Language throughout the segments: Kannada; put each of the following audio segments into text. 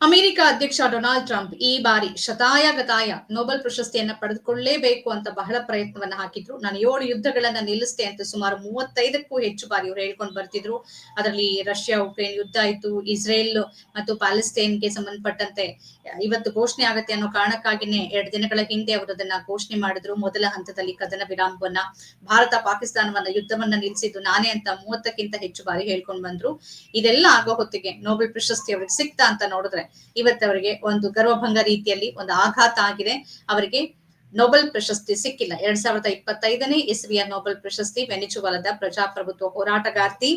ಅಮೆರಿಕ ಅಧ್ಯಕ್ಷ ಡೊನಾಲ್ಡ್ ಟ್ರಂಪ್ ಈ ಬಾರಿ ಶತಾಯ ಗತಾಯ ನೋಬೆಲ್ ಪ್ರಶಸ್ತಿಯನ್ನ ಪಡೆದುಕೊಳ್ಳಲೇಬೇಕು ಅಂತ ಬಹಳ ಪ್ರಯತ್ನವನ್ನ ಹಾಕಿದ್ರು. ನಾನು ಏಳು ಯುದ್ಧಗಳನ್ನ ನಿಲ್ಲಿಸ್ತೆ ಅಂತ ಸುಮಾರು ಮೂವತ್ತೈದಕ್ಕೂ ಹೆಚ್ಚು ಬಾರಿ ಅವರು ಹೇಳ್ಕೊಂಡು ಬರ್ತಿದ್ರು. ಅದರಲ್ಲಿ ರಷ್ಯಾ, ಉಕ್ರೇನ್ ಯುದ್ಧ ಆಯ್ತು. ಇಸ್ರೇಲ್ ಮತ್ತು ಪ್ಯಾಲೆಸ್ತೇನ್ಗೆ ಸಂಬಂಧಪಟ್ಟಂತೆ ಇವತ್ತು ಘೋಷಣೆ ಆಗತ್ತೆ ಅನ್ನೋ ಕಾರಣಕ್ಕಾಗಿನೇ ಎರಡು ದಿನಗಳ ಹಿಂದೆ ಅವರು ಅದನ್ನ ಘೋಷಣೆ ಮಾಡಿದ್ರು. ಮೊದಲ ಹಂತದಲ್ಲಿ ಕದನ ವಿರಾಮವನ್ನ, ಭಾರತ ಪಾಕಿಸ್ತಾನವನ್ನ ಯುದ್ಧವನ್ನ ನಿಲ್ಲಿಸಿದ್ದು ನಾನೇ ಅಂತ ಮೂವತ್ತಕ್ಕಿಂತ ಹೆಚ್ಚು ಬಾರಿ ಹೇಳ್ಕೊಂಡು ಬಂದ್ರು. ಇದೆಲ್ಲ ಆಗೋ ಹೊತ್ತಿಗೆ ನೋಬೆಲ್ ಪ್ರಶಸ್ತಿ ಅವ್ರಿಗೆ ಸಿಕ್ತಾ ಅಂತ ನೋಡಿದ್ರೆ ಇವತ್ತವರಿಗೆ ಒಂದು ಗರ್ವಭಂಗ ರೀತಿಯಲ್ಲಿ ಒಂದು ಆಘಾತ ಆಗಿದೆ. ಅವರಿಗೆ ನೊಬೆಲ್ ಪ್ರಶಸ್ತಿ ಸಿಕ್ಕಿಲ್ಲ. ಎರಡ್ ಸಾವಿರದ ಇಪ್ಪತ್ತೈದನೇ ಇಸ್ವಿಯ ನೊಬೆಲ್ ಪ್ರಶಸ್ತಿ ವೆನಿಚುವಲದ ಪ್ರಜಾಪ್ರಭುತ್ವ ಹೋರಾಟಗಾರ್ತಿ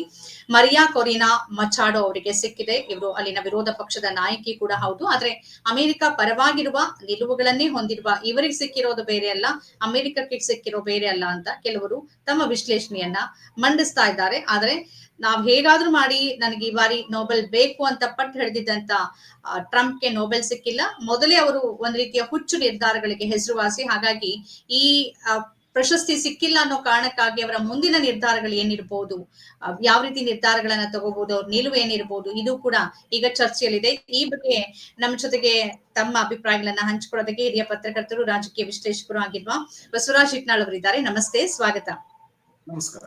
ಮರಿಯಾ ಕೊರಿನಾ ಮಚಾಡೋ ಅವರಿಗೆ ಸಿಕ್ಕಿದೆ. ಇವರು ಅಲ್ಲಿನ ವಿರೋಧ ಪಕ್ಷದ ನಾಯಕಿ ಕೂಡ ಹೌದು. ಆದ್ರೆ ಅಮೆರಿಕ ಪರವಾಗಿರುವ ನಿಲುವುಗಳನ್ನೇ ಹೊಂದಿರುವ ಇವರಿಗೆ ಸಿಕ್ಕಿರೋದು ಬೇರೆ ಅಲ್ಲ, ಅಮೆರಿಕಕ್ಕೆ ಸಿಕ್ಕಿರೋ ಬೇರೆ ಅಲ್ಲ ಅಂತ ಕೆಲವರು ತಮ್ಮ ವಿಶ್ಲೇಷಣೆಯನ್ನ ಮಂಡಿಸ್ತಾ ಇದ್ದಾರೆ. ಆದ್ರೆ ನಾವ್ ಹೇಗಾದ್ರೂ ಮಾಡಿ ನನಗೆ ಈ ಬಾರಿ ನೋಬೆಲ್ ಬೇಕು ಅಂತ ಪಟ್ಟು ಹಿಡಿದಿದ್ದಂತ ಟ್ರಂಪ್ಗೆ ನೋಬೆಲ್ ಸಿಕ್ಕಿಲ್ಲ. ಮೊದಲೇ ಅವರು ಒಂದ್ ರೀತಿಯ ಹುಚ್ಚು ನಿರ್ಧಾರಗಳಿಗೆ ಹೆಸರುವಾಸಿ. ಹಾಗಾಗಿ ಈ ಪ್ರಶಸ್ತಿ ಸಿಕ್ಕಿಲ್ಲ ಅನ್ನೋ ಕಾರಣಕ್ಕಾಗಿ ಅವರ ಮುಂದಿನ ನಿರ್ಧಾರಗಳು ಏನಿರಬಹುದು ಯಾವ ರೀತಿ ನಿರ್ಧಾರಗಳನ್ನ ತಗೋಬಹುದು ಅವ್ರ ನಿಲುವು ಏನಿರ್ಬೋದು, ಇದು ಕೂಡ ಈಗ ಚರ್ಚೆಯಲ್ಲಿದೆ. ಈ ಬಗ್ಗೆ ನಮ್ಮ ಜೊತೆಗೆ ತಮ್ಮ ಅಭಿಪ್ರಾಯಗಳನ್ನ ಹಂಚಿಕೊಳ್ಳೋದಕ್ಕೆ ಹಿರಿಯ ಪತ್ರಕರ್ತರು, ರಾಜಕೀಯ ವಿಶ್ಲೇಷಕರು ಆಗಿರುವ ಬಸವರಾಜ್ ಇಟ್ನಾಳ್ ಅವರಿದ್ದಾರೆ. ನಮಸ್ತೆ, ಸ್ವಾಗತ. ನಮಸ್ಕಾರ.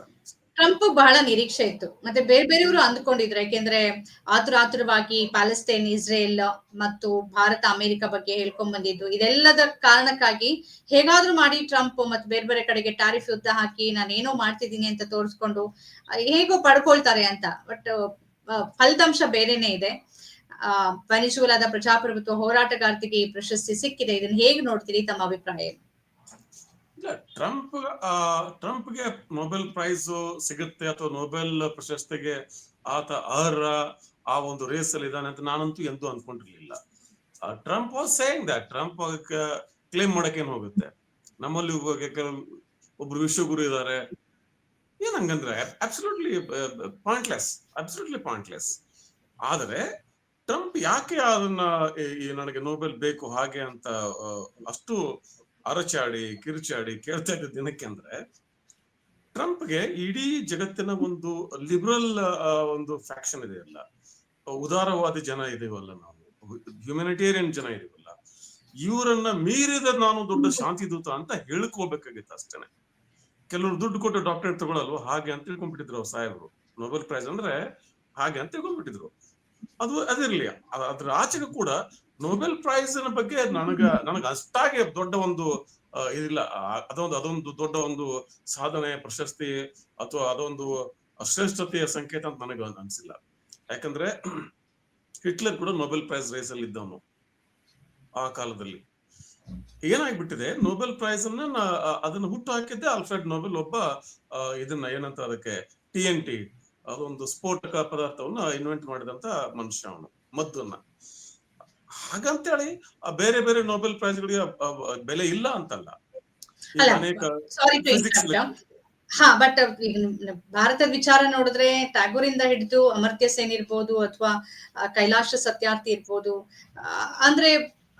ಟ್ರಂಪ್ ಬಹಳ ನಿರೀಕ್ಷೆ ಇತ್ತು. ಮತ್ತೆ ಬೇರೆ ಬೇರೆಯವರು ಅಂದ್ಕೊಂಡಿದ್ರು. ಯಾಕೆಂದ್ರೆ ಆತುರ ಆತುರವಾಗಿ ಪ್ಯಾಲೆಸ್ತೇನ್ ಇಸ್ರೇಲ್ ಮತ್ತು ಭಾರತ, ಅಮೆರಿಕ ಬಗ್ಗೆ ಹೇಳ್ಕೊಂಡ್ ಬಂದಿದ್ದು. ಇದೆಲ್ಲದ ಕಾರಣಕ್ಕಾಗಿ ಹೇಗಾದ್ರೂ ಮಾಡಿ ಟ್ರಂಪ್ ಮತ್ತೆ ಬೇರೆ ಬೇರೆ ಕಡೆಗೆ ಟಾರಿಫ್ ಯುದ್ಧ ಹಾಕಿ ನಾನೇನೋ ಮಾಡ್ತಿದ್ದೀನಿ ಅಂತ ತೋರಿಸ್ಕೊಂಡು, ಹೇಗೋ ಪಡ್ಕೊಳ್ತಾರೆ ಅಂತ. ಬಟ್ ಫಲಿತಾಂಶ ಬೇರೆನೆ ಇದೆ. ಆ ವೆನಿಜುಲಾದ ಪ್ರಜಾಪ್ರಭುತ್ವ ಹೋರಾಟಗಾರ್ತಿಗೆ ಈ ಪ್ರಶಸ್ತಿ ಸಿಕ್ಕಿದೆ. ಇದನ್ನ ಹೇಗೆ ನೋಡ್ತೀರಿ ತಮ್ಮ ಅಭಿಪ್ರಾಯ? ಏನು? ಟ್ರಂಪ್ ಆ, ಟ್ರಂಪ್ಗೆ ನೊಬೆಲ್ ಪ್ರೈಸ್ ಸಿಗುತ್ತೆ ಅಥವಾ ನೊಬೆಲ್ ಪ್ರಶಸ್ತಿಗೆ ಆತ ಅರ್ಹ ಆ ಒಂದು ರೇಸ್ ಅಲ್ಲಿ ಇದ್ದಾನೆ ಅಂತ ನಾನಂತೂ ಎಂದೂ ಅನ್ಕೊಂಡಿರ್ಲಿಲ್ಲ. Trump was saying that Trump claim ಮಾಡಕ್ಕೆ ಏನ್ ಹೋಗುತ್ತೆ? ನಮ್ಮಲ್ಲಿ ಒಬ್ರು ವಿಶ್ವಗುರು ಇದ್ದಾರೆ. ಏನ್ ಹಂಗಂದ್ರೆ ಅಬ್ಸಲ್ಯೂಟ್ಲಿ ಪಾಯಿಂಟ್ಲೆಸ್ ಅಬ್ಸಲ್ಯೂಟ್ಲಿ ಪಾಯಿಂಟ್ಲೆಸ್ ಆದರೆ ಟ್ರಂಪ್ ಯಾಕೆ ಅದನ್ನ ನನಗೆ ನೋಬೆಲ್ ಬೇಕು ಹಾಗೆ ಅಂತ ಅಷ್ಟು ಅರಚಾಡಿ, ಕಿರುಚಾಡಿ ಕೇಳ್ತಾ ಇದ್ದ ದಿನಕ್ಕೆ ಅಂದ್ರೆ ಟ್ರಂಪ್ಗೆ ಇಡೀ ಜಗತ್ತಿನ ಒಂದು ಲಿಬರಲ್ ಒಂದು ಫ್ಯಾಕ್ಷನ್ ಇದೆಯಲ್ಲ ಉದಾರವಾದಿ ಜನ ಇದೀವಲ್ಲ ನಾವು ಹ್ಯುಮ್ಯಾನಿಟೇರಿಯನ್ ಜನ ಇದೀವಲ್ಲ ಇವರನ್ನ ಮೀರಿದ ನಾನು ದೊಡ್ಡ ಶಾಂತಿ ದೂತ ಅಂತ ಹೇಳ್ಕೋಬೇಕಾಗಿತ್ತು ಅಷ್ಟೇನೆ. ಕೆಲವರು ದುಡ್ಡು ಕೊಟ್ಟು ಡಾಕ್ಟರ್ ತಗೊಳ್ಳಲ್ವ ಹಾಗೆ ಅಂತ ತಿಳ್ಕೊಂಡ್ಬಿಟ್ಟಿದ್ರು ಅವ್ರು ಸಾಹೇಬರು. ನೊಬೆಲ್ ಪ್ರೈಸ್ ಅಂದ್ರೆ ಹಾಗೆ ಅಂತ ತಿಳ್ಕೊಂಡ್ಬಿಟ್ಟಿದ್ರು. ಅದು, ಅದಿರ್ಲಿ. ಅದ್- ಅದ್ರ ಆಚೆಗೆ ಕೂಡ ನೊಬೆಲ್ ಪ್ರೈಸ್ ಬಗ್ಗೆ ನನಗ ನನಗ ಅಷ್ಟಾಗಿ ದೊಡ್ಡ ಒಂದು ಇದಿಲ್ಲ. ಅದೊಂದು ಅದೊಂದು ದೊಡ್ಡ ಒಂದು ಸಾಧನೆ, ಪ್ರಶಸ್ತಿ ಅಥವಾ ಅದೊಂದು ಅಶ್ರೇಷ್ಠತೆಯ ಸಂಕೇತ ಅಂತ ನನಗೆ ಅನ್ಸಿಲ್ಲ. ಯಾಕಂದ್ರೆ ಹಿಟ್ಲರ್ ಕೂಡ ನೊಬೆಲ್ ಪ್ರೈಸ್ ರೇಸ್ ಅಲ್ಲಿ ಇದ್ದವನು ಆ ಕಾಲದಲ್ಲಿ. ಏನಾಗ್ಬಿಟ್ಟಿದೆ? ನೊಬೆಲ್ ಪ್ರೈಸ್ ಅನ್ನ ಅದನ್ನ ಹುಟ್ಟು ಹಾಕಿದ್ದೆ ಆಲ್ಫ್ರೆಡ್ ನೊಬೆಲ್ ಒಬ್ಬ ಇದನ್ನ ಏನಂತ ಅದಕ್ಕೆ ಟಿ ಎನ್ ಟಿ ಅದೊಂದು ಸ್ಫೋಟಕ ಪದಾರ್ಥವನ್ನ ಇನ್ವೆಂಟ್ ಮಾಡಿದಂತ ಮನುಷ್ಯ ಅವನು, ಮದ್ದನ್ನ. ಹಾಗಂತೇಳಿ ಆ ಬೇರೆ ಬೇರೆ ನೋಬೆಲ್ ಪ್ರೈಸ್ಗಳಿಗೆ ಆ, ಆ, ಬೆಲೆ ಇಲ್ಲ ಅಂತಲ್ಲ. ಹಾ ಬಟ್ ಈಗ ಭಾರತದ ವಿಚಾರ ನೋಡಿದ್ರೆ ಟ್ಯಾಗೋರ್ ಇಂದ ಹಿಡಿದು ಅಮರ್ತ್ಯ ಸೇನ್ ಇರ್ಬೋದು ಅಥವಾ ಕೈಲಾಶ ಸತ್ಯಾರ್ಥಿ ಇರ್ಬೋದು ಅಂದ್ರೆ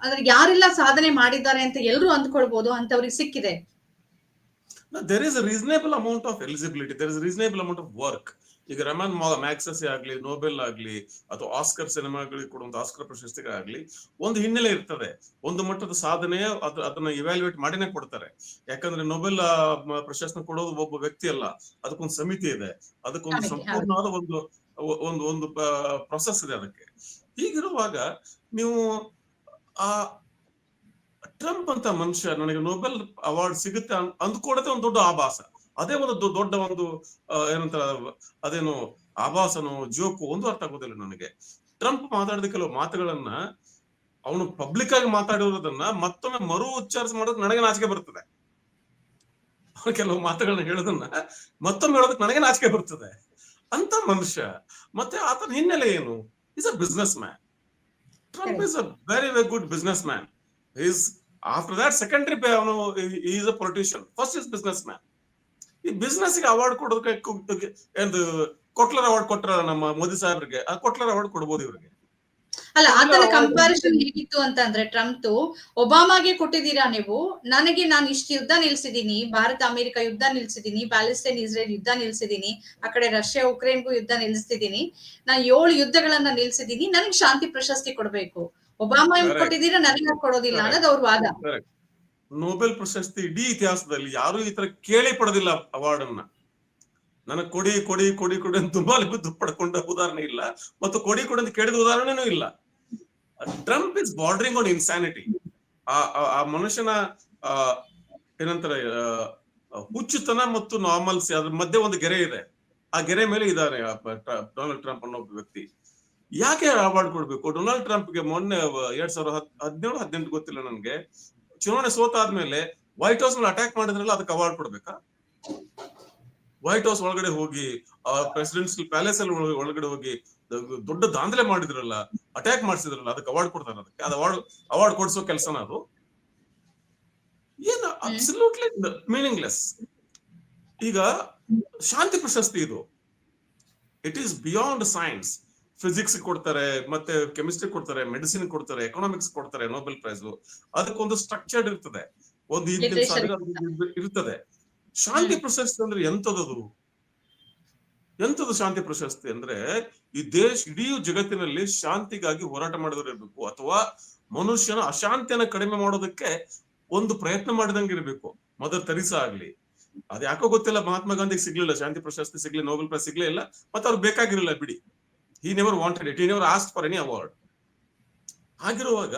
ಅಂದ್ರೆ ಯಾರೆಲ್ಲ ಸಾಧನೆ ಮಾಡಿದ್ದಾರೆ ಅಂತ ಎಲ್ಲರೂ ಅಂದ್ಕೊಳ್ಬಹುದು ಅಂತವ್ರಿಗೆ ಸಿಕ್ಕಿದೆ. There is a reasonable amount of eligibility there is reasonable amount of work ಈಗ ರಮನ್ ಮ್ಯಾಕ್ಸಸ್ ಆಗ್ಲಿ ನೋಬೆಲ್ ಆಗ್ಲಿ ಅಥವಾ ಆಸ್ಕರ್ ಸಿನಿಮಾಗಳಿಗೆ ಕೊಡುವಂತ ಆಸ್ಕರ್ ಪ್ರಶಸ್ತಿಗಳಾಗ್ಲಿ ಒಂದು ಹಿನ್ನೆಲೆ ಇರ್ತದೆ. ಒಂದು ಮಟ್ಟದ ಸಾಧನೆ ಅದ್- ಅದನ್ನ ಇವ್ಯಾಲ್ಯೂಯೇಟ್ ಮಾಡಿನೇ ಕೊಡ್ತಾರೆ. ಯಾಕಂದ್ರೆ ನೋಬೆಲ್ ಪ್ರಶಸ್ತಿ ಕೊಡೋದು ಒಬ್ಬ ವ್ಯಕ್ತಿ ಅಲ್ಲ ಅದಕ್ಕೊಂದು ಸಮಿತಿ ಇದೆ. ಅದಕ್ಕೊಂದು ಸಂಪೂರ್ಣವಾದ ಒಂದು ಒಂದು ಒಂದು ಪ್ರೊಸೆಸ್ ಇದೆ ಅದಕ್ಕೆ. ಹೀಗಿರುವಾಗ ನೀವು ಆ ಟ್ರಂಪ್ ಅಂತ ಮನುಷ್ಯ ನನಗೆ ನೊಬೆಲ್ ಅವಾರ್ಡ್ ಸಿಗುತ್ತೆ ಅಂದ್ಕೊಡೋದೇ ಒಂದು ದೊಡ್ಡ ಆಭಾಸ. ಅದೇ ಒಂದು ದೊಡ್ಡ ಒಂದು ಏನಂತ ಅದೇನು ಆಭಾಸನು, ಜೋಕು ಒಂದು ಅರ್ಥ ಆಗೋದಿಲ್ಲ ನನಗೆ. ಟ್ರಂಪ್ ಮಾತಾಡಿದ ಕೆಲವು ಮಾತುಗಳನ್ನ ಅವನು ಪಬ್ಲಿಕ್ ಆಗಿ ಮಾತಾಡಿರೋದನ್ನ ಮತ್ತೊಮ್ಮೆ ಮರು ಉಚ್ಚಾರಿಸಿ ಮಾಡೋದಕ್ಕೆ ನನಗೆ ನಾಚಿಕೆ ಬರ್ತದೆ. ಅವನು ಕೆಲವು ಮಾತುಗಳನ್ನ ಹೇಳೋದನ್ನ ಮತ್ತೊಮ್ಮೆ ಹೇಳೋದಕ್ಕೆ ನನಗೆ ನಾಚಿಕೆ ಬರ್ತದೆ. ಅಂತ ಮನುಷ್ಯ, ಮತ್ತೆ ಆತನ ಹಿನ್ನೆಲೆ ಏನು? Is a businessman Trump is a very very good businessman is after that secondary ಅವನು is a politician first is businessman ಈ ಬಿಸ್ನೆಸ್ಗೆ ಅವಾರ್ಡ್ ಕೊಡೋದಕ್ಕೆ ಎಂದು ಕೊಟ್ಲರ್ ಅವಾರ್ಡ್ ಕೊಟ್ರ ನಮ್ಮ ಮೋದಿ ಸಾಹೇಬ್ರಿಗೆ ಆ ಕೊಟ್ಲರ್ ಅವಾರ್ಡ್ ಕೊಡ್ಬೋದು ಇವ್ರಿಗೆ. ಅಲ್ಲ ಆತನ ಕಂಪಾರಿಸನ್ ಹೇಗಿತ್ತು ಅಂತ ಅಂದ್ರೆ ಟ್ರಂಪ್ ಒಬಾಮಾಗೆ ಕೊಟ್ಟಿದ್ದೀರಾ ನೀವು? ನನಗೆ ನಾನು ಇಷ್ಟು ಯುದ್ಧ ನಿಲ್ಸಿದೀನಿ ಭಾರತ ಅಮೆರಿಕ ಯುದ್ಧ ನಿಲ್ಸಿದೀನಿ ಪ್ಯಾಲೆಸ್ಟೈನ್ ಇಸ್ರೇಲ್ ಯುದ್ಧ ನಿಲ್ಸಿದೀನಿ ಆ ಕಡೆ ರಷ್ಯಾ ಉಕ್ರೇನ್ಗೂ ಯುದ್ಧ ನಿಲ್ಸಿದೀನಿ ನಾನು ಏಳು ಯುದ್ಧಗಳನ್ನ ನಿಲ್ಸಿದೀನಿ ನನಗೆ ಶಾಂತಿ ಪ್ರಶಸ್ತಿ ಕೊಡ್ಬೇಕು. ಒಬಾಮಾ. ಕೊಟ್ಟಿದ್ದೀರಾ ನನಗೆ ಕೊಡೋದಿಲ್ಲ. ಅನ್ನೋದು ಅವ್ರ ವಾದ. ನೊಬೆಲ್ ಪ್ರಶಸ್ತಿ ಇಡೀ ಇತಿಹಾಸದಲ್ಲಿ ಯಾರು ಈ ತರ ಕೇಳಿ ಪಡೆದಿಲ್ಲ ಅವಾರ್ಡ್ ಅನ್ನ ನನಗೆ ಕೊಡಿ ಕೊಡಿ ಕೊಡಿ ಕೊಡಿ ಅಂತ ತುಂಬಾ ಬಿದ್ದು ಪಡ್ಕೊಂಡ ಉದಾಹರಣೆ ಇಲ್ಲ. ಮತ್ತು ಕೊಡಿ ಕೊಡಿ ಅಂತ ಕೇಳಿದ ಉದಾಹರಣೆನೂ ಇಲ್ಲ. Trump is bordering on insanity ಆ, ಆ- ಮನುಷ್ಯನ ಏನಂತಾರೆ ಹುಚ್ಚುತನ ಮತ್ತು ನಾರ್ಮಲ್ಸಿ ಅದ್ರ ಮಧ್ಯೆ ಒಂದು ಗೆರೆ ಇದೆ. ಆ ಗೆರೆ ಮೇಲೆ ಇದ್ದಾರೆ ಡೊನಾಲ್ಡ್ ಟ್ರಂಪ್ ಅನ್ನೋ ಒಬ್ಬ ವ್ಯಕ್ತಿ. ಯಾಕೆ ಅವಾರ್ಡ್ ಕೊಡ್ಬೇಕು? ಡೊನಾಲ್ಡ್ ಟ್ರಂಪ್ಗೆ ಮೊನ್ನೆ ಎರಡ್ ಸಾವಿರದ ಹದ್- ಹದಿನೇಳು, ಹದಿನೆಂಟು ಗೊತ್ತಿಲ್ಲ ನನ್ಗೆ. ಚುನಾವಣೆ ಸೋತಾದ್ಮೇಲೆ ವೈಟ್ ಹೌಸ್ನಲ್ಲಿ ಅಟ್ಯಾಕ್ ಮಾಡಿದ್ರಲ್ಲ ಅದಕ್ಕೆ ಅವಾರ್ಡ್ ಕೊಡ್ಬೇಕಾ? ವೈಟ್ ಹೌಸ್ ಒಳಗಡೆ ಹೋಗಿ ಪ್ರೆಸಿಡೆನ್ಸಿಯಲ್ ಪ್ಯಾಲೇಸ್ ಅಲ್ಲಿ ಒಳಗಡೆ ಹೋಗಿ ದೊಡ್ಡ ದಾಂಧಲೆ ಮಾಡಿದ್ರಲ್ಲ ಅಟ್ಯಾಕ್ ಮಾಡಿಸಿದ್ರಲ್ಲ ಅದಕ್ಕೆ ಅವಾರ್ಡ್ ಕೊಡ್ತಾರೆ ಅದಕ್ಕೆ. ಅದು ಅವಾರ್ಡ್ ಅವಾರ್ಡ್ ಕೊಡಿಸೋ ಕೆಲಸನ ಅದು? ಏನು ಅಬ್ಸಲ್ಯೂಟ್ಲಿ ಮೀನಿಂಗ್ಲೆಸ್ ಈಗ ಶಾಂತಿ ಪ್ರಶಸ್ತಿ ಇದು. It is beyond science physics ಕೊಡ್ತಾರೆ ಮತ್ತೆ ಕೆಮಿಸ್ಟ್ರಿ ಕೊಡ್ತಾರೆ ಮೆಡಿಸಿನ್ ಕೊಡ್ತಾರೆ ಎಕನಾಮಿಕ್ಸ್ ಕೊಡ್ತಾರೆ ನೋಬೆಲ್ ಪ್ರೈಸ್ ಅದಕ್ಕೊಂದು ಸ್ಟ್ರಕ್ಚರ್ಡ್ ಇರ್ತದೆ. ಒಂದು ಇರ್ತದೆ. ಶಾಂತಿ ಪ್ರಶಸ್ತಿ ಅಂದ್ರೆ ಎಂತದದು ಎಂತದು ಶಾಂತಿ ಪ್ರಶಸ್ತಿ ಅಂದ್ರೆ ಈ ದೇಶ ಇಡೀ ಜಗತ್ತಿನಲ್ಲಿ ಶಾಂತಿಗಾಗಿ ಹೋರಾಟ ಮಾಡಿದವರು ಇರ್ಬೇಕು ಅಥವಾ ಮನುಷ್ಯನ ಅಶಾಂತಿಯನ್ನ ಕಡಿಮೆ ಮಾಡೋದಕ್ಕೆ ಒಂದು ಪ್ರಯತ್ನ ಮಾಡಿದಂಗೆ ಇರಬೇಕು. ಮದರ್ ತರಿಸ ಆಗ್ಲಿ. ಅದ್ಯಾಕೋ ಗೊತ್ತಿಲ್ಲ ಮಹಾತ್ಮ ಗಾಂಧಿಗೆ ಸಿಗ್ಲಿಲ್ಲ ಶಾಂತಿ ಪ್ರಶಸ್ತಿ ಸಿಗ್ಲಿ ನೋಬೆಲ್ ಪ್ರೈಸ್ ಸಿಗ್ಲೇ ಇಲ್ಲ ಮತ್ತೆ ಅವ್ರು ಬೇಕಾಗಿರಲಿಲ್ಲ ಬಿಡಿ. He never wanted it he never asked for any award ಹಾಗಿರುವಾಗ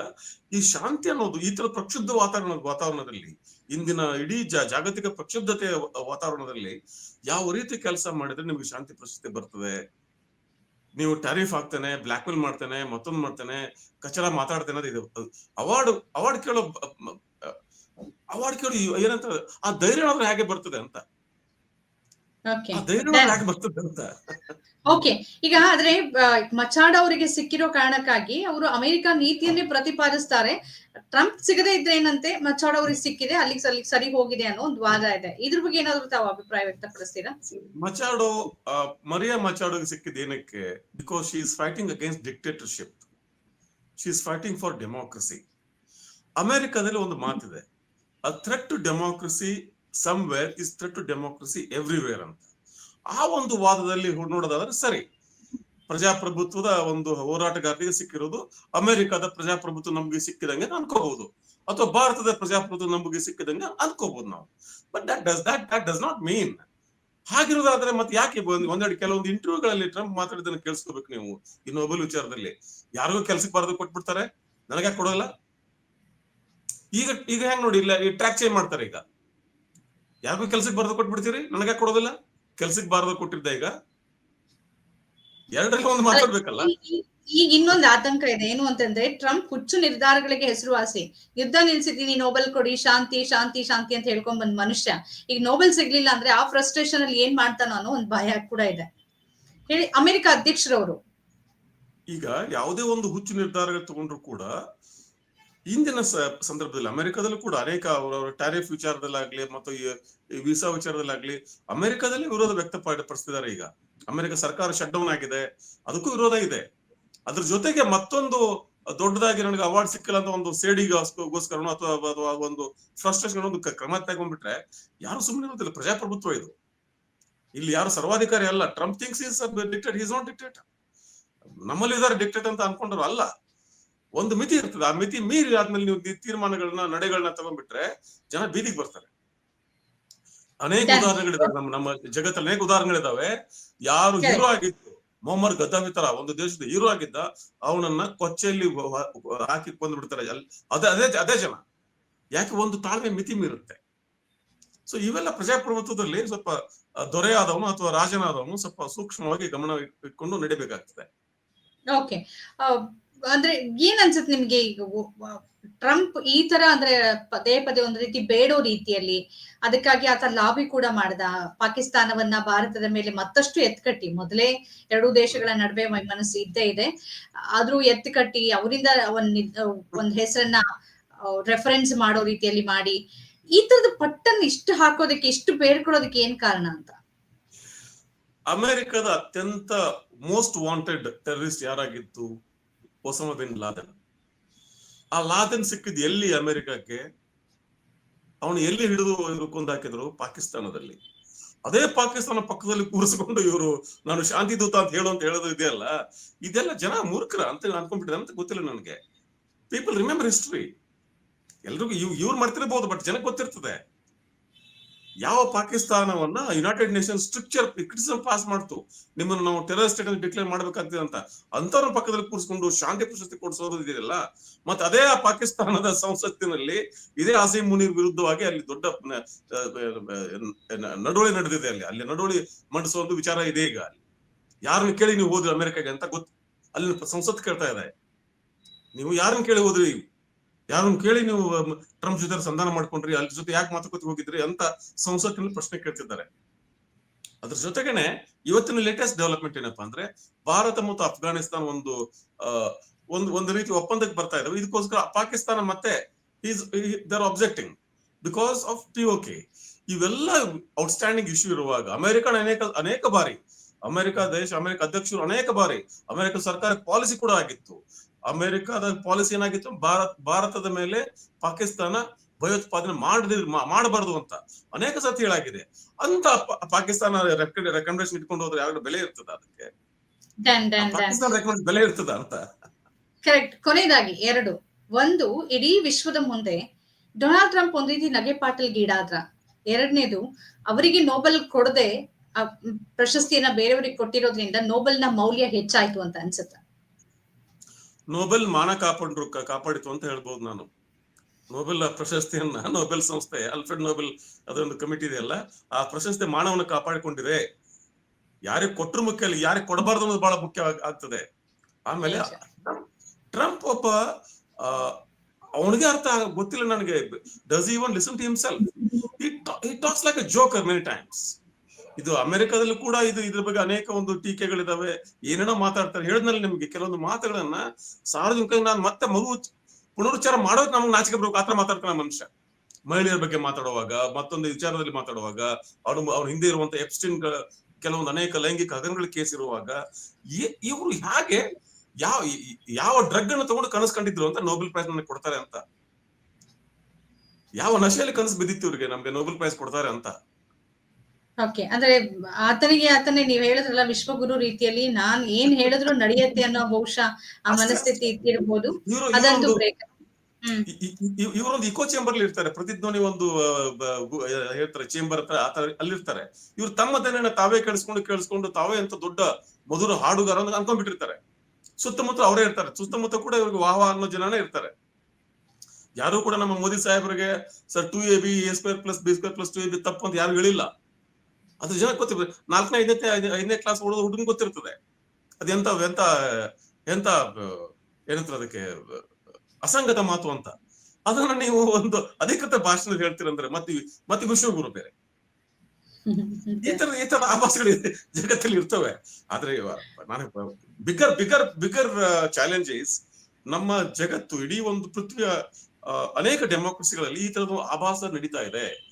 ಈ ಶಾಂತಿ ಅನ್ನೋದು, ಈ ತರ ಪ್ರಕ್ಷುಬ್ಧ ವಾತಾವರಣ, ವಾತಾವರಣದಲ್ಲಿ, ಇಂದಿನ ಇಡೀ ಜಾಗತಿಕ ಪ್ರಕ್ಷುಬ್ಧತೆಯ ವ- ವಾತಾವರಣದಲ್ಲಿ ಯಾವ ರೀತಿ ಕೆಲಸ ಮಾಡಿದ್ರೆ ನಿಮ್ಗೆ ಶಾಂತಿ ಪ್ರಶಸ್ತಿ ಬರ್ತದೆ? ನೀವು ಟ್ಯಾರಿಫ್ ಹಾಕ್ತೇನೆ ಬ್ಲಾಕ್ ಮೇಲ್ ಮಾಡ್ತೇನೆ, ಮತ್ತೊಂದು ಮಾಡ್ತೇನೆ ಕಚರ ಮಾತಾಡ್ತೇನೆ ಇದು. ಅವಾರ್ಡ್ ಅವಾರ್ಡ್ ಕೇಳೋ ಅವಾರ್ಡ್ ಕೇಳೋ ಏನಂತ, ಆ ಧೈರ್ಯ ಹೇಗೆ ಬರ್ತದೆ ಅಂತ? ಓಕೆ ಈಗ ಆದ್ರೆ ಮಚಾಡ ಅವರಿಗೆ ಸಿಕ್ಕಿರೋ ಕಾರಣಕ್ಕಾಗಿ ಅವರು ಅಮೆರಿಕ ನೀತಿಯನ್ನೇ ಪ್ರತಿಪಾದಿಸ್ತಾರೆ. ಟ್ರಂಪ್ ಸಿಗದೇ ಇದ್ರೆ ಏನಂತೆ? ಮಚಾಡ್ ಅವ್ರಿಗೆ ಸಿಕ್ಕಿದೆ ಅಲ್ಲಿಗೆ ಸರಿ ಸರಿ ಹೋಗಿದೆ ಅನ್ನೋ ಒಂದು ವಾದ ಇದೆ. ಇದ್ರ ಬಗ್ಗೆ ಏನಾದ್ರು ತಾವು ಅಭಿಪ್ರಾಯ ವ್ಯಕ್ತಪಡಿಸ್ತೀರಾ? ಮಚಾಡೋ ಮರಿಯಾ ಮಚಾಡೋಗೆ ಸಿಕ್ಕಿದ ಏನಕ್ಕೆ? Because she is fighting against dictatorship she is fighting for democracy ಅಮೆರಿಕದಲ್ಲಿ ಒಂದು ಮಾತಿದೆ. A threat to democracy somewhere is threat to democracy everywhere ಅಂತ. ಆ ಒಂದು ವಾದದಲ್ಲಿ ನೋಡೋದಾದ್ರೆ ಸರಿ, ಪ್ರಜಾಪ್ರಭುತ್ವದ ಒಂದು ಹೋರಾಟಗಾರರಿಗೆ ಸಿಕ್ಕಿರೋದು, ಅಮೆರಿಕದ ಪ್ರಜಾಪ್ರಭುತ್ವ ನಮಗೆ ಸಿಕ್ಕಿದಂಗೆ ಅನ್ಕೋಬಹುದು, ಅಥವಾ ಭಾರತದ ಪ್ರಜಾಪ್ರಭುತ್ವ ನಮಗೆ ಸಿಕ್ಕಿದಂಗೆ ಅನ್ಕೋಬಹುದು ನಾವು. But that does that that does not mean ಹಾಗಿರೋದಾದ್ರೆ ಮತ್ತೆ ಯಾಕೆ ಒಂದೆರಡು ಕೆಲವೊಂದು ಇಂಟರ್ವ್ಯೂಗಳಲ್ಲಿ ಟ್ರಂಪ್ ಮಾತಾಡಿದ್ದನ್ನು ಕೇಳಿಸ್ಕೋಬೇಕು ನೀವು? ಈ ನೊಬೆಲ್ ವಿಚಾರದಲ್ಲಿ. ಯಾರಿಗೂ ಕೆಲ್ಸಕ್ಕೆ ಬಾರದು ಕೊಟ್ಬಿಡ್ತಾರೆ. ನನಗೆ ಕೊಡೋಲ್ಲ? ಈಗ ಈಗ ಹೆಂಗ್ ನೋಡಿ, ಇಲ್ಲ, ಈ ಟ್ರ್ಯಾಕ್ ಚೇಂಜ್ ಮಾಡ್ತಾರೆ ಈಗ. ಯಾರಿಗೂ ಕೆಲ್ಸಕ್ಕೆ ಬರೆದು ಕೊಟ್ಬಿಡ್ತೀರಿ? ನನಗ ಕೊಡೋದಿಲ್ಲ? ಕೆಲ್ಸಕ್ಕೆ ಬಾರದು ಕೊಟ್ಟಿದ್ದ ಈಗ. ಎರಡರಲ್ಲಿ ಒಂದು ಮಾತಾಡ್ಬೇಕಲ್ಲ ಈಗ ಇನ್ನೊಂದು ಆತಂಕ ಇದೆ. ಏನು ಅಂತಂದ್ರೆ ಟ್ರಂಪ್ ಹುಚ್ಚು ನಿರ್ಧಾರಗಳಿಗೆ ಹೆಸರುವಾಸಿ. ಯುದ್ಧ ನಿಲ್ಸಿದೀನಿ ನೋಬೆಲ್ ಕೊಡಿ ಶಾಂತಿ ಶಾಂತಿ ಶಾಂತಿ ಅಂತ ಹೇಳ್ಕೊಂಡ್ ಬಂದ್ ಮನುಷ್ಯ. ಈಗ ನೋಬೆಲ್ ಸಿಗ್ಲಿಲ್ಲ ಅಂದ್ರೆ ಆ ಫ್ರಸ್ಟ್ರೇಷನ್ ಅಲ್ಲಿ ಏನ್ ಮಾಡ್ತಾನೋ ಅನ್ನೋ ಒಂದು ಭಯ ಕೂಡ ಇದೆ. ಹೇಳಿ ಅಮೆರಿಕ ಅಧ್ಯಕ್ಷರವರು. ಈಗ ಯಾವುದೇ ಒಂದು ಹುಚ್ಚು ನಿರ್ಧಾರ ತಗೊಂಡ್ರು ಕೂಡ ಇಂದಿನ ಸಂದರ್ಭದಲ್ಲಿ ಅಮೆರಿಕದಲ್ಲೂ ಕೂಡ ಅನೇಕ ಅವರವರ ಟ್ಯಾರಿಫ್ ವಿಚಾರದಲ್ಲಾಗ್ಲಿ ಮತ್ತು ವೀಸಾ ವಿಚಾರದಲ್ಲಾಗ್ಲಿ ಅಮೆರಿಕದಲ್ಲಿ ವಿರೋಧ ವ್ಯಕ್ತಪಡಿಸ್ತಿದ್ದಾರೆ ಈಗ. ಅಮೆರಿಕ ಸರ್ಕಾರ ಶಟ್ ಡೌನ್ ಆಗಿದೆ. ಅದಕ್ಕೂ ವಿರೋಧ ಇದೆ. ಅದ್ರ ಜೊತೆಗೆ ಮತ್ತೊಂದು ದೊಡ್ಡದಾಗಿ ನನಗೆ ಅವಾರ್ಡ್ ಸಿಕ್ಕಿಲ್ಲ ಅಂತ ಒಂದು ಸೇಡಿಗೋಸ್ಕರ ಅಥವಾ ಒಂದು ಫ್ರಸ್ಟ್ರೇಷನ್ ಒಂದು ಕ್ರಮ ತಗೊಂಡ್ಬಿಟ್ರೆ ಯಾರು ಸುಮ್ಮನೆ ಇರೋದಿಲ್ಲ. ಪ್ರಜಾಪ್ರಭುತ್ವ ಇದು. ಇಲ್ಲಿ ಯಾರು ಸರ್ವಾಧಿಕಾರಿ ಅಲ್ಲ. Trump things is not dictate ನಮ್ಮಲ್ಲಿ ಇದಾರೆ ಡಿಕ್ಟೇಟ್ ಅಂತ ಅನ್ಕೊಂಡ್ರು ಅಲ್ಲ. ಒಂದು ಮಿತಿ ಇರ್ತದೆ. ಆ ಮಿತಿ ಮೀರಿ ಆದ್ಮೇಲೆ ನೀವು ತೀರ್ಮಾನಗಳನ್ನ ನಡೆಗಳನ್ನ ತಗೊಂಡ್ಬಿಟ್ರೆ ಜನ ಬೀದಿಗೆ ಬರ್ತಾರೆ. ಅನೇಕ. ಉದಾಹರಣೆಗಳಿದಾವೆ. ನಮ್ಮ ನಮ್ಮ ಜಗತ್ತಲ್ಲಿ ಅನೇಕ ಉದಾಹರಣೆಗಳಿದಾವೆ. ಯಾರು ಹೀರೋ ಆಗಿತ್ತು ಮೊಹಮ್ಮದ್ ಗದ್ದಾಫಿ ತರ ಒಂದು ದೇಶದ ಹೀರೋ ಆಗಿದ್ದ ಅವನನ್ನ ಕೊಚ್ಚೆಯಲ್ಲಿ ಹಾಕಿ ಕೊಂದು ಬಿಡ್ತಾರೆ ಅದೇ ಅದೇ ಅದೇ ಜನ. ಯಾಕೆ ಒಂದು ತಾಳ್ಮೆ ಮಿತಿ ಮೀರುತ್ತೆ? ಸೊ ಇವೆಲ್ಲ ಪ್ರಜಾಪ್ರಭುತ್ವದಲ್ಲಿ ಸ್ವಲ್ಪ ದೊರೆಯಾದವನು ಅಥವಾ ರಾಜನಾದವನು ಸ್ವಲ್ಪ ಸೂಕ್ಷ್ಮವಾಗಿ ಗಮನ ಇಟ್ಕೊಂಡು ನಡಿಬೇಕಾಗ್ತದೆ. ಓಕೆ ಅಂದ್ರೆ ಏನ್ ಅನ್ಸುತ್ತೆ ನಿಮ್ಗೆ ಈಗ ಟ್ರಂಪ್ ಈ ತರ ಅಂದ್ರೆ ಪದೇ ಪದೇ ಒಂದ್ ರೀತಿ ಬೇಡೋ ರೀತಿಯಲ್ಲಿ ಅದಕ್ಕಾಗಿ ಆತ ಲಾಬಿ ಕೂಡ ಮಾಡ್ದ. ಪಾಕಿಸ್ತಾನವನ್ನ ಭಾರತದ ಮೇಲೆ ಮತ್ತಷ್ಟು ಎತ್ಕಟ್ಟಿ. ಮೊದಲೇ ಎರಡೂ ದೇಶಗಳ ನಡುವೆ ಮನಸ್ಸು ಇದ್ದೇ ಇದೆ. ಆದ್ರೂ ಎತ್ಕಟ್ಟಿ, ಅವರಿಂದ ಒಂದ್ ಒಂದ್ ಹೆಸರನ್ನ ರೆಫರೆನ್ಸ್ ಮಾಡೋ ರೀತಿಯಲ್ಲಿ ಮಾಡಿ. ಈ ತರದ ಪಟ್ಟನ್ ಇಷ್ಟು ಹಾಕೋದಕ್ಕೆ, ಇಷ್ಟು ಬೇಡ್ಕೊಳ್ಳೋದಕ್ಕೆ ಏನ್ ಕಾರಣ ಅಂತ? ಅಮೆರಿಕದ ಅತ್ಯಂತ ಮೋಸ್ಟ್ ವಾಂಟೆಡ್ ಟೆರರಿಸ್ಟ್ ಯಾರಾಗಿತ್ತು ಒಸಮ ಬಿನ್ ಲಾದನ್ ಆ ಲಾದನ್ ಸಿಕ್ಕಿದ್ ಎಲ್ಲಿ ಅಮೆರಿಕಕ್ಕೆ? ಅವನು ಎಲ್ಲಿ ಹಿಡಿದು ಇವರು ಕೊಂದಾಕಿದ್ರು? ಪಾಕಿಸ್ತಾನದಲ್ಲಿ. ಅದೇ ಪಾಕಿಸ್ತಾನ ಪಕ್ಕದಲ್ಲಿ ಕೂರಿಸಿಕೊಂಡು ಇವರು, ನಾನು ಶಾಂತಿ ದೂತ ಅಂತ ಹೇಳು ಅಂತ ಹೇಳೋದು ಇದೆಯಲ್ಲ? ಇದೆಲ್ಲ ಜನ ಮೂರ್ಖರ ಅಂತ ಅನ್ಕೊಂಡ್ಬಿಟ್ಟಿದೆ ಅಂತ ಗೊತ್ತಿಲ್ಲ ನನಗೆ. ಪೀಪಲ್ ರಿಮೆಂಬರ್ ಹಿಸ್ಟ್ರಿ ಎಲ್ರಿಗೂ ಇವ್ ಇವ್ರು ಮಾಡ್ತಿರಬಹುದು ಬಟ್ ಜನಕ್ಕೆ ಗೊತ್ತಿರ್ತದೆ. ಯಾವ ಪಾಕಿಸ್ತಾನವನ್ನ United Nation stricture criticism pass ಮಾಡ್ತು? ನಿಮ್ಮನ್ನು ನಾವು ಟೆರರ್ ಸ್ಟೇಟ್ ಅಂತ ಡಿಕ್ಲೇರ್ ಮಾಡ್ಬೇಕಾಗ್ತದೆ ಅಂತ. ಅಂತವ್ರ ಪಕ್ಕದಲ್ಲಿ ಕೂರಿಸ್ಕೊಂಡು ಶಾಂತಿ ಪ್ರಶಸ್ತಿ ಕೊಡಿಸೋರು ಇದೆಯಲ್ಲ ಮತ್ತೆ ಅದೇ ಆ ಪಾಕಿಸ್ತಾನದ ಸಂಸತ್ತಿನಲ್ಲಿ ಇದೇ ಆಸೀಮ್ ಮುನೀರ್ ವಿರುದ್ಧವಾಗಿ ಅಲ್ಲಿ ದೊಡ್ಡ ನಡುವಳಿ ನಡೆದಿದೆ ಅಲ್ಲಿ. ಅಲ್ಲಿ ನಡುವಳಿ ಮಂಡಿಸೋ ಒಂದು ವಿಚಾರ ಇದೆ ಈಗ ಅಲ್ಲಿ. ಯಾರನ್ನ ಕೇಳಿ ನೀವು ಹೋದ್ರಿ ಅಮೆರಿಕಾಗೆ ಅಂತ ಗೊತ್ತು ಅಲ್ಲಿ ಸಂಸತ್ ಕೇಳ್ತಾ ಇದೆ ನೀವು ಯಾರನ್ನ ಕೇಳಿ ಹೋದ್ರಿ? ಯಾರನ್ನ ಕೇಳಿ ನೀವು ಟ್ರಂಪ್ ಜೊತೆ ಸಂಧಾನ ಮಾಡ್ಕೊಂಡ್ರಿ, ಅಲ್ಲಿ ಜೊತೆ ಯಾಕೆ ಮಾತುಕತೆ ಹೋಗಿದ್ರಿ ಅಂತ ಸಂಸತ್ತಿನಲ್ಲಿ ಪ್ರಶ್ನೆ ಕೇಳ್ತಿದ್ದಾರೆ. ಅದ್ರ ಜೊತೆಗೇನೆ ಇವತ್ತಿನ ಲೇಟೆಸ್ಟ್ ಡೆವಲಪ್ಮೆಂಟ್ ಏನಪ್ಪಾ ಅಂದ್ರೆ, ಭಾರತ ಮತ್ತು ಅಫ್ಘಾನಿಸ್ತಾನ ಒಂದು ಒಂದು ಒಂದು ರೀತಿ ಒಪ್ಪಂದಕ್ಕೆ ಬರ್ತಾ ಇದಾವೆ. ಇದಕ್ಕೋಸ್ಕರ ಪಾಕಿಸ್ತಾನ ಮತ್ತೆ their objecting because of P OK ಇವೆಲ್ಲ ಔಟ್ಸ್ಟ್ಯಾಂಡಿಂಗ್ ಇಶ್ಯೂ ಇರುವಾಗ ಅಮೆರಿಕ ಅನೇಕ ಅನೇಕ ಬಾರಿ, ಅಮೆರಿಕ ದೇಶ, ಅಮೆರಿಕ ಅಧ್ಯಕ್ಷರು ಅನೇಕ ಬಾರಿ ಅಮೆರಿಕ ಸರ್ಕಾರ ಪಾಲಿಸಿ ಕೂಡ ಆಗಿತ್ತು. ಅಮೆರಿಕದ ಪಾಲಿಸಿ ಏನಾಗಿತ್ತು? ಭಾರತ್ ಭಾರತದ ಮೇಲೆ ಪಾಕಿಸ್ತಾನ ಭಯೋತ್ಪಾದನೆ ಮಾಡದಿ ಮಾಡಬಾರದು ಅಂತ ಅನೇಕ ಸತಿ ಹೇಳಾಗಿದೆ. ಅಂತ ಪಾಕಿಸ್ತಾನ ರೆಕಮೆಂಡೇಶನ್ ಇಟ್ಕೊಂಡು ಹೋದ್ರೆ ಬೆಲೆ ಇರ್ತದ ಅದಕ್ಕೆ? ಪಾಕಿಸ್ತಾನ ರೆಕಮೆಂಡ್ ಬೆಲೆ ಇರ್ತದ ಅಂತ? ಕರೆಕ್ಟ್ ಕೊನೆಯದಾಗಿ ಎರಡು. ಒಂದು ಇಡೀ ವಿಶ್ವದ ಮುಂದೆ ಡೊನಾಲ್ಡ್ ಟ್ರಂಪ್ ಒಂದ್ ರೀತಿ ನಗೆ ಪಾಟಲ್ಗೀಡಾದ್ರ ಎರಡನೇದು ಅವರಿಗೆ ನೋಬೆಲ್ ಕೊಡದೆ ಪ್ರಶಸ್ತಿಯನ್ನ ಬೇರೆಯವರಿಗೆ ಕೊಟ್ಟಿರೋದ್ರಿಂದ ನೋಬೆಲ್ನ ಮೌಲ್ಯ ಹೆಚ್ಚಾಯ್ತು ಅಂತ ಅನ್ಸುತ್ತೆ. ನೋಬೆಲ್ ಮಾನ ಕಾಪಾಡ್ರು ಕಾಪಾಡಿತು ಅಂತ ಹೇಳ್ಬೋದು ನಾನು. ನೋಬೆಲ್ ಪ್ರಶಸ್ತಿಯನ್ನ ನೋಬೆಲ್ ಸಂಸ್ಥೆ ಅಲ್ಫ್ರೆಡ್ ನೋಬೆಲ್ ಅದೊಂದು ಕಮಿಟಿ ಇದೆಯಲ್ಲ ಆ ಪ್ರಶಸ್ತಿ ಮಾನವನ ಕಾಪಾಡಿಕೊಂಡಿದೆ. ಯಾರಿಗೆ ಕೊಟ್ಟರು ಮುಖ್ಯ ಅಲ್ಲಿ ಯಾರಿಗೆ ಕೊಡಬಾರ್ದು ಅನ್ನೋದು ಬಹಳ ಮುಖ್ಯ ಆಗ್- ಆಗ್ತದೆ. ಆಮೇಲೆ ಟ್ರಂಪ್ ಒಬ್ಬ ಅವನಿಗೆ ಅರ್ಥ ಗೊತ್ತಿಲ್ಲ ನನಗೆ. Does even listen to himself it talks like a joker many times ಇದು ಅಮೆರಿಕದಲ್ಲೂ ಕೂಡ ಇದು ಇದ್ರ ಬಗ್ಗೆ ಅನೇಕ ಒಂದು ಟೀಕೆಗಳಿದಾವೆ. ಏನೇನೋ ಮಾತಾಡ್ತಾರೆ. ಹೇಳಿದ್ನಲ್ಲಿ ನಿಮ್ಗೆ ಕೆಲವೊಂದು ಮಾತುಗಳನ್ನ ಸಾರ್ವಜನಿಕ ನಾನು ಮತ್ತೆ ಮಗು ಪುನರುಚ್ಚಾರ ಮಾಡೋಕೆ ನಮ್ಗೆ ನಾಚಿಕೆ ಬರ್ಬೇಕು. ಆತರ ಮಾತಾಡ್ತಾನೆ ಮನುಷ್ಯ. ಮಹಿಳೆಯರ ಬಗ್ಗೆ ಮಾತಾಡುವಾಗ, ಮತ್ತೊಂದು ವಿಚಾರದಲ್ಲಿ ಮಾತಾಡುವಾಗ ಅವ್ರು ಅವ್ರ ಹಿಂದೆ ಇರುವಂತ ಎಪ್ಸ್ಟಿನ್ ಕೆಲವೊಂದು ಅನೇಕ ಲೈಂಗಿಕ ಹಗರಣಗಳ ಕೇಸ್ ಇರುವಾಗ ಇವರು ಹೇಗೆ ಯಾವ ಯಾವ ಡ್ರಗ್ ಅನ್ನು ತಗೊಂಡು ಕನಸು ಕಂಡಿದ್ರು ಅಂತ ನೋಬೆಲ್ ಪ್ರೈಸ್ ನನಗೆ ಕೊಡ್ತಾರೆ ಅಂತ? ಯಾವ ನಶೆಯಲ್ಲಿ ಕನಸು ಬಿದ್ದಿತ್ತು ಇವ್ರಿಗೆ ನಮ್ಗೆ ನೋಬೆಲ್ ಪ್ರೈಸ್ ಕೊಡ್ತಾರೆ ಅಂತ? ಓಕೆ ಅಂದ್ರೆ ಆತನಿಗೆ ಆತನೇ ನೀವ್ ಹೇಳಿದ್ರಲ್ಲ ವಿಶ್ವಗುರು ರೀತಿಯಲ್ಲಿ ನಾನ್ ಏನ್ ಹೇಳಿದ್ರು ನಡೆಯತ್ತೆ ಅನ್ನೋ ಬಹುಶಃ ಆ ಮನಸ್ಥಿತಿ ಇವರು ಅದಂತೂ ಇವರೊಂದು ಇಕೋ ಚೇಂಬರ್ ಅಲ್ಲಿ ಇರ್ತಾರೆ. ಪ್ರತಿಧ್ವನಿ ಒಂದು ಹೇಳ್ತಾರೆ ಚೇಂಬರ್ ಹತ್ರ ಆತರ ಅಲ್ಲಿರ್ತಾರೆ. ಇವ್ರು ತಮ್ಮ ದನಿನ ತಾವೇ ಕೇಳಿಸ್ಕೊಂಡು ಕೇಳಿಸ್ಕೊಂಡು ತಾವೇ ಅಂತ ದೊಡ್ಡ ಮಧುರ ಹಾಡುಗಾರ ಅಂತ ಅನ್ಕೊಂಡ್ಬಿಟ್ಟಿರ್ತಾರೆ. ಸುತ್ತಮುತ್ತ ಅವರೇ ಇರ್ತಾರೆ. ಸುತ್ತಮುತ್ತ ಕೂಡ ಇವ್ರಿಗೆ ವಾಹ ಅನ್ನೋ ಜನನೇ ಇರ್ತಾರೆ. ಯಾರು ಕೂಡ ನಮ್ಮ ಮೋದಿ ಸಾಹೇಬರಿಗೆ sir two A B A square plus B square plus two A B ತಪ್ಪು ಅಂತ ಯಾರು ಹೇಳಿಲ್ಲ. ಅದ್ರ ಜನ ಗೊತ್ತಿರ್ತದೆ ನಾಲ್ಕನೇ, ಐದನೇ ಐದನೇ- ಕ್ಲಾಸ್ ಓಡೋದು ಹುಡುಗನ್ ಗೊತ್ತಿರ್ತದೆ. ಅದೆಂತ ಎಂತ ಎಂತ ಎಂತ ಏನಂತಾರೆ ಅದಕ್ಕೆ ಅಸಂಗತ ಮಾತು ಅಂತ. ಅದನ್ನ ನೀವು ಒಂದು ಅಧಿಕೃತ ಭಾಷಣ ಹೇಳ್ತೀರಂದ್ರೆ ಮತ್ತೆ ಮತ್ತೆ ವಿಶ್ವಗುರು ಬೇರೆ. ಈ ತರ ಈ ತರ ಆಭಾಸಗಳು ಜಗತ್ತಲ್ಲಿ ಇರ್ತವೆ. ಆದ್ರೆ ನಾನು bigger bigger bigger challenge is ನಮ್ಮ ಜಗತ್ತು ಇಡೀ ಒಂದು ಪೃಥ್ವಿಯ ಅನೇಕ ಡೆಮೋಕ್ರಸಿಗಳಲ್ಲಿ ಈ ತರದ ಆಭಾಸ ನಡೀತಾ ಇದೆ.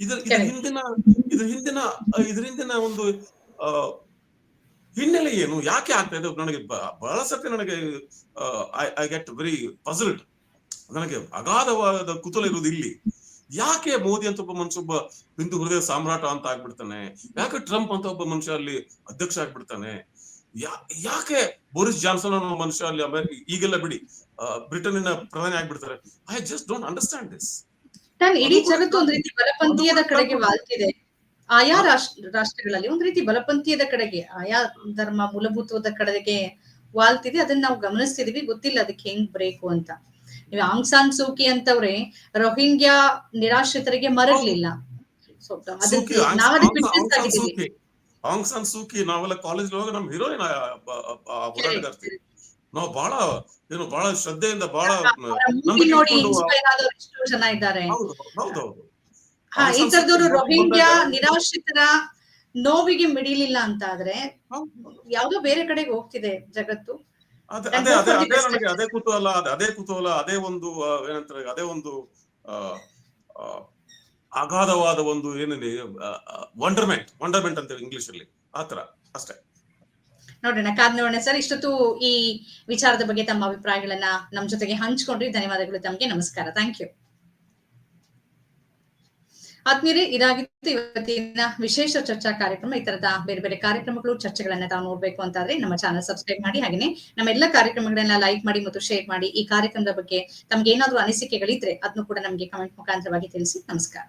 ಇದ್ರ. ಹಿಂದಿನ ಇದ್ರ ಹಿಂದಿನ ಇದ್ರ ಹಿಂದಿನ ಒಂದು ಹಿನ್ನೆಲೆ ಏನು? ಯಾಕೆ ಆಗ್ತಾ ಇದೆ? ನನಗೆ ಬಹಳ ಸತ್ಯ ನನಗೆ ಐ ಗೆಟ್ ವೆರಿ ಪಸಲ್ಡ್ ನನಗೆ ಅಗಾಧವಾದ ಕುತೂಲ ಇರುವುದು ಇಲ್ಲಿ. ಯಾಕೆ ಮೋದಿ ಅಂತ ಒಬ್ಬ ಮನುಷ್ಯ ಒಬ್ಬ ಹಿಂದೂ ಹೃದಯ ಸಾಮ್ರಾಟ ಅಂತ ಆಗ್ಬಿಡ್ತಾನೆ? ಯಾಕೆ ಟ್ರಂಪ್ ಅಂತ ಒಬ್ಬ ಮನುಷ್ಯ ಅಲ್ಲಿ ಅಧ್ಯಕ್ಷ ಆಗ್ಬಿಡ್ತಾನೆ? ಯಾಕೆ ಬೋರಿಸ್ ಜಾನ್ಸನ್ ಅನ್ನೋ ಮನುಷ್ಯ ಅಲ್ಲಿ ಅಮೆರಿಕ ಈಗೆಲ್ಲ ಬಿಡಿ ಬ್ರಿಟನ್ನಿನ ಪ್ರಧಾನಿ ಆಗ್ಬಿಡ್ತಾರೆ? I just don't understand this ನಾನು ಇಡೀ ಜಗತ್ತು ಒಂದ್ ರೀತಿ ಬಲಪಂಥೀಯದ ಕಡೆಗೆ ವಾಲ್ತಿದೆ ಆಯಾ ರಾಷ್ಟ್ರ ರಾಷ್ಟ್ರಗಳಲ್ಲಿ ಒಂದ್ ರೀತಿ ಬಲಪಂಥೀಯದ ಕಡೆಗೆ ಆಯಾ ಧರ್ಮ ಮೂಲಭೂತವಾದ ಕಡೆಗೆ ವಾಲ್ತಿದೆ ಅದನ್ನ ನಾವು ಗಮನಿಸ್ತಿದೀವಿ ಗೊತ್ತಿಲ್ಲ ಅದಕ್ಕೆ ಹೆಂಗ್ ಬ್ರೇಕು ಅಂತ ನೀವು ಆಂಗ್ ಸಾನ್ ಸೂಕಿ ಅಂತವ್ರೆ ರೋಹಿಂಗ್ಯಾ ನಿರಾಶ್ರಿತರಿಗೆ ಮರಗ್ಲಿಲ್ಲ ನಾವೆಲ್ಲ ಕಾಲೇಜ್ ಹೋಗಿ ನಮ್ ಹೀರೋಯಿನ್ ನಾವು ಬಹಳ ಏನು ಬಹಳ ಶ್ರದ್ಧೆಯಿಂದ ಬಹಳ ಜನ ಇದ್ದಾರೆ ಹೌದೌದು ಈ ತರದವರು ನಿರಾಶ್ರಿತರ ನೋವಿಗೆ ಮಿಡಿಲಿಲ್ಲ ಅಂತ ಆದ್ರೆ. ಯಾವ್ದೋ ಬೇರೆ ಕಡೆಗೆ ಹೋಗ್ತಿದೆ ಜಗತ್ತು ಅದೇ ಅದೇ ಅದೇ. ನನಗೆ ಅದೇ ಕುತೂಹಲ ಅದೇ ಅದೇ ಕುತೂಹಲ ಅದೇ ಒಂದು ಏನಂತಾರೆ ಅದೇ ಒಂದು ಅಗಾಧವಾದ ಒಂದು ಏನಿದೆ ವಂಡರ್ಮೆಂಟ್ ವಂಡರ್ಮೆಂಟ್ ಅಂತೇಳಿ ಇಂಗ್ಲಿಷ್ ಅಲ್ಲಿ ಆತರ ಅಷ್ಟೇ ನೋಡೋಣ. ಕಾದ್ ನೋಡೋಣ ಸರ್. ಇಷ್ಟೊತ್ತು ಈ ವಿಚಾರದ ಬಗ್ಗೆ ತಮ್ಮ ಅಭಿಪ್ರಾಯಗಳನ್ನ ನಮ್ಮ ಜೊತೆಗೆ ಹಂಚ್ಕೊಂಡ್ರಿ. ಧನ್ಯವಾದಗಳು ತಮಗೆ. ನಮಸ್ಕಾರ. ಥ್ಯಾಂಕ್ ಯು ಆತ್ಮೀಯರೇ, ಇದಾಗಿತ್ತು ಇವತ್ತಿನ ವಿಶೇಷ ಚರ್ಚಾ ಕಾರ್ಯಕ್ರಮ. ಈ ತರದ ಬೇರೆ ಬೇರೆ ಕಾರ್ಯಕ್ರಮಗಳು, ಚರ್ಚೆಗಳನ್ನ ತಾವು ನೋಡ್ಬೇಕು ಅಂತಾದ್ರೆ ನಮ್ಮ ಚಾನಲ್ ಸಬ್ಸ್ಕ್ರೈಬ್ ಮಾಡಿ. ಹಾಗೇನೆ ನಮ್ಮ ಎಲ್ಲಾ ಕಾರ್ಯಕ್ರಮಗಳನ್ನ ಲೈಕ್ ಮಾಡಿ ಮತ್ತು ಶೇರ್ ಮಾಡಿ ಈ ಕಾರ್ಯಕ್ರಮದ ಬಗ್ಗೆ ತಮ್ಗೆ ಏನಾದ್ರೂ ಅನಿಸಿಕೆಗಳಿದ್ರೆ ಅದನ್ನು ಕೂಡ ನಮಗೆ ಕಮೆಂಟ್ ಮುಖಾಂತರವಾಗಿ ತಿಳಿಸಿ. ನಮಸ್ಕಾರ.